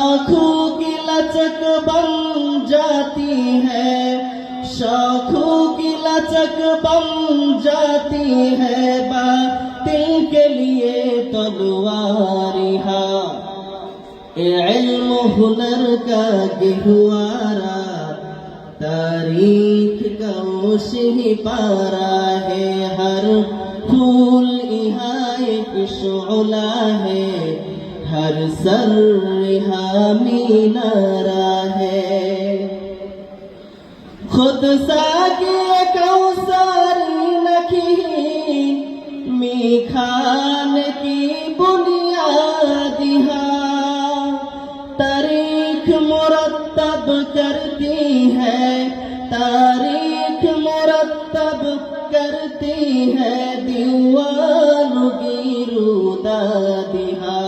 شاخوں کی لچک بن جاتی ہے، شاخوں کی لچک بن جاتی ہے۔ باطل کے لیے تلواری اے علم و ہنر کا گہوارا تاریخ کا ہی پارا ہے۔ ہر پھول یہاں ایک شعلہ ہے۔ ہر سر یہاں مینارہ ہے۔ خود ساگے کوساری نکی میخان کی بنیاد یہاں تاریخ مرتب کرتی ہے، تاریخ مرتب کرتی ہے۔ دیوان کی رودادہا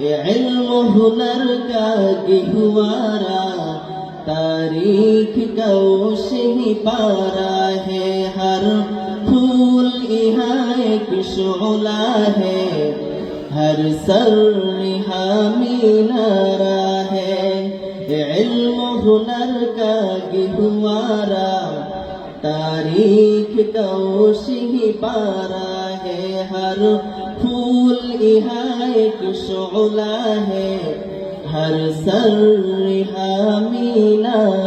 علم و ہنر کا گہوارا تاریخ کا ہی پارا ہے، ہر پھول یہاں ایک شعلہ ہے، ہر سر یہاں مینارہ ہے۔ علم و ہنر کا گہوارا تاریخ کا ہی پارا ہے، ہر پھول یہاں ایک شعلہ ہے ہر سر یہاں مینارہ